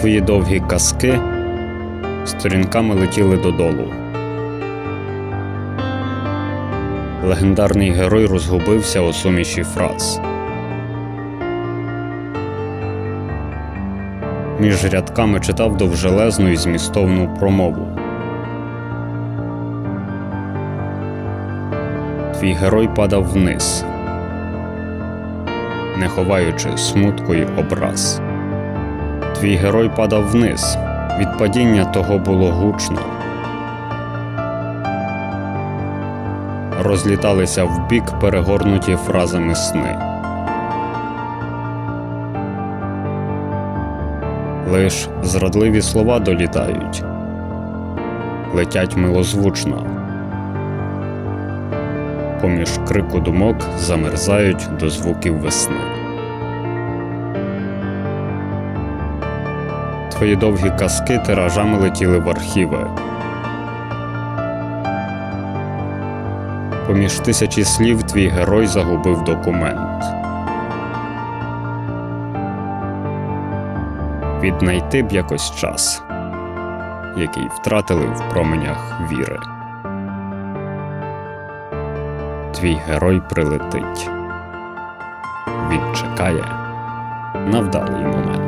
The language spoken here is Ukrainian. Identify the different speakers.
Speaker 1: Твої довгі казки сторінками летіли додолу. Легендарний герой розгубився у суміші фраз. Між рядками читав довжелезну і змістовну промову. Твій герой падав вниз, не ховаючи смутку й образ. Твій герой падав вниз, від падіння того було гучно. Розліталися вбік перегорнуті фразами сни. Лиш зрадливі слова долітають, летять милозвучно. Поміж крику думок замерзають до звуків весни. Твої довгі казки тиражами летіли в архіви. Поміж тисячі слів твій герой загубив документ. Віднайти б якось час, який втратили в променях віри. Твій герой прилетить. Він чекає на вдалий момент.